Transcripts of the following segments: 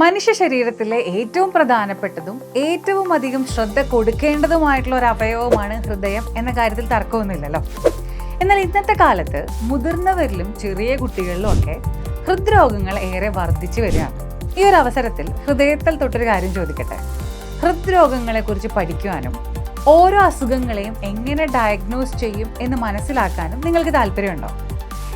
മനുഷ്യ ശരീരത്തിലെ ഏറ്റവും പ്രധാനപ്പെട്ടതും ഏറ്റവും അധികം ശ്രദ്ധ കൊടുക്കേണ്ടതുമായിട്ടുള്ള ഒരു അവയവമാണ് ഹൃദയം എന്ന കാര്യത്തിൽ തർക്കമൊന്നുമില്ലല്ലോ. എന്നാൽ ഇന്നത്തെ കാലത്ത് മുതിർന്നവരിലും ചെറിയ കുട്ടികളിലും ഒക്കെ ഹൃദ്രോഗങ്ങൾ ഏറെ വർദ്ധിച്ചു വരികയാണ്. ഈ ഒരു അവസരത്തിൽ ഹൃദയത്തിൽ തൊട്ടൊരു കാര്യം ചോദിക്കട്ടെ. ഹൃദ്രോഗങ്ങളെ കുറിച്ച് പഠിക്കുവാനും ഓരോ അസുഖങ്ങളെയും എങ്ങനെ ഡയഗ്നോസ് ചെയ്യും എന്ന് മനസ്സിലാക്കാനും നിങ്ങൾക്ക് താല്പര്യമുണ്ടോ?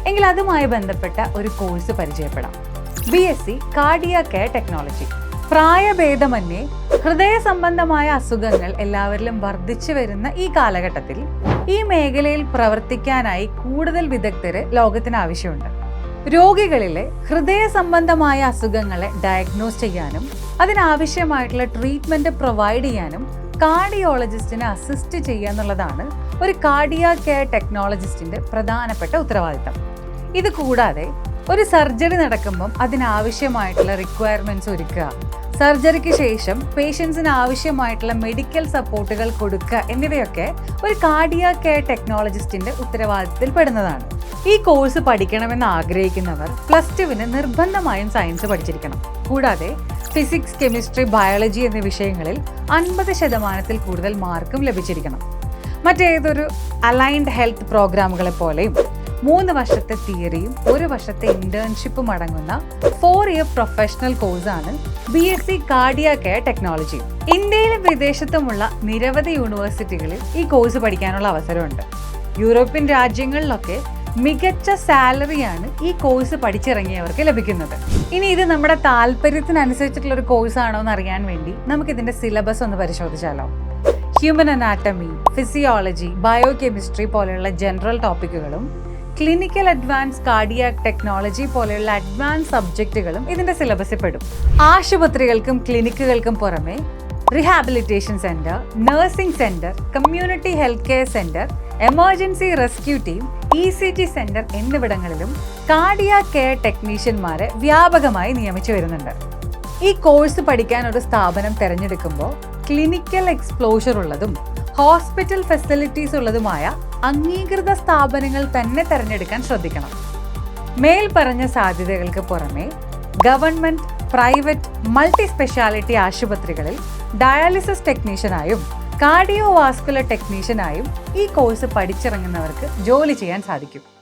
എങ്കിൽ അതുമായി ബന്ധപ്പെട്ട ഒരു കോഴ്സ് പരിചയപ്പെടാം. B S C cardiac care technology പ്രായഭേദമന്യേ ഹൃദയ സംബന്ധമായ അസുഖങ്ങൾ എല്ലാവരിലും വർദ്ധിച്ചു വരുന്ന ഈ കാലഘട്ടത്തിൽ ഈ മേഖലയിൽ പ്രവർത്തിക്കാനായി കൂടുതൽ വിദഗ്ധര് ലോകത്തിന് ആവശ്യമുണ്ട്. രോഗികളിലെ ഹൃദയ സംബന്ധമായ അസുഖങ്ങളെ ഡയഗ്നോസ് ചെയ്യാനും അതിനാവശ്യമായിട്ടുള്ള ട്രീറ്റ്മെന്റ് പ്രൊവൈഡ് ചെയ്യാനും കാർഡിയോളജിസ്റ്റിനെ അസിസ്റ്റ് ചെയ്യുക എന്നുള്ളതാണ് ഒരു കാർഡിയ കെയർ ടെക്നോളജിസ്റ്റിന്റെ പ്രധാനപ്പെട്ട ഉത്തരവാദിത്തം. ഇത് കൂടാതെ ഒരു സർജറി നടക്കുമ്പം അതിനാവശ്യമായിട്ടുള്ള റിക്വയർമെന്റ്സ് ഒരുക്കുക. സർജറിക്ക് ശേഷം പേഷ്യൻസിന് ആവശ്യമായിട്ടുള്ള മെഡിക്കൽ സപ്പോർട്ടുകൾ കൊടുക്കുക എന്നിവയൊക്കെ ഒരു കാർഡിയ കെയർ ടെക്നോളജിസ്റ്റിന്റെ ഉത്തരവാദിത്തത്തിൽ പെടുന്നതാണ്. ഈ കോഴ്സ് പഠിക്കണമെന്ന് ആഗ്രഹിക്കുന്നവർ പ്ലസ് ടുവിന് നിർബന്ധമായും സയൻസ് പഠിച്ചിരിക്കണം. കൂടാതെ ഫിസിക്സ് കെമിസ്ട്രി ബയോളജി എന്നീ വിഷയങ്ങളിൽ അൻപത് ശതമാനത്തിൽ കൂടുതൽ മാർക്കും ലഭിച്ചിരിക്കണം. മറ്റേതൊരു അലൈൻഡ് ഹെൽത്ത് പ്രോഗ്രാമുകളെ പോലെയും മൂന്ന് വർഷത്തെ തിയറിയും ഒരു വർഷത്തെ ഇന്റേൺഷിപ്പും അടങ്ങുന്ന ഫോർ ഇയർ പ്രൊഫഷണൽ കോഴ്സാണ് B S C cardiac care technology ഇന്ത്യയിലും വിദേശത്തുമുള്ള നിരവധി യൂണിവേഴ്സിറ്റികളിൽ ഈ കോഴ്സ് പഠിക്കാനുള്ള അവസരമുണ്ട്. യൂറോപ്യൻ രാജ്യങ്ങളിലൊക്കെ മികച്ച സാലറിയാണ് ഈ കോഴ്സ് പഠിച്ചിറങ്ങിയവർക്ക് ലഭിക്കുന്നത്. ഇനി ഇത് നമ്മുടെ താല്പര്യത്തിനനുസരിച്ചിട്ടുള്ള ഒരു കോഴ്സ് ആണോ എന്ന് അറിയാൻ വേണ്ടി നമുക്ക് ഇതിന്റെ സിലബസ് ഒന്ന് പരിശോധിച്ചാലോ. Human anatomy physiology bio chemistry പോലെയുള്ള ജനറൽ ടോപ്പിക്കുകളും ക്ലിനിക്കൽ അഡ്വാൻസ് കാർഡിയാക് ടെക്നോളജി പോലെയുള്ള അഡ്വാൻസ് സബ്ജക്റ്റുകളും ഇതിന്റെ സിലബസിൽ പെടും. ആശുപത്രികൾക്കും ക്ലിനിക്കുകൾക്കും പുറമെ rehabilitation centre nursing centre community health care centre emergency rescue team E C T centre എന്നിവിടങ്ങളിലും കാർഡിയ കെയർ ടെക്നീഷ്യന്മാരെ വ്യാപകമായി നിയമിച്ചു വരുന്നുണ്ട്. ഈ കോഴ്സ് പഠിക്കാൻ ഒരു സ്ഥാപനം തിരഞ്ഞെടുക്കുമ്പോൾ ക്ലിനിക്കൽ എക്സ്പ്ലോഷർ ഉള്ളതും ഹോസ്പിറ്റൽ ഫെസിലിറ്റീസ് ഉള്ളതുമായ അംഗീകൃത സ്ഥാപനങ്ങൾ തന്നെ തിരഞ്ഞെടുക്കാൻ ശ്രദ്ധിക്കണം. മേൽ പറഞ്ഞ സാധ്യതകൾക്ക് പുറമെ ഗവൺമെന്റ് പ്രൈവറ്റ് മൾട്ടി സ്പെഷ്യാലിറ്റി ആശുപത്രികളിൽ ഡയാലിസിസ് ടെക്നീഷ്യനായും കാർഡിയോ വാസ്കുലർ ടെക്നീഷ്യനായും ഈ കോഴ്സ് പഠിച്ചിറങ്ങുന്നവർക്ക് ജോലി ചെയ്യാൻ സാധിക്കും.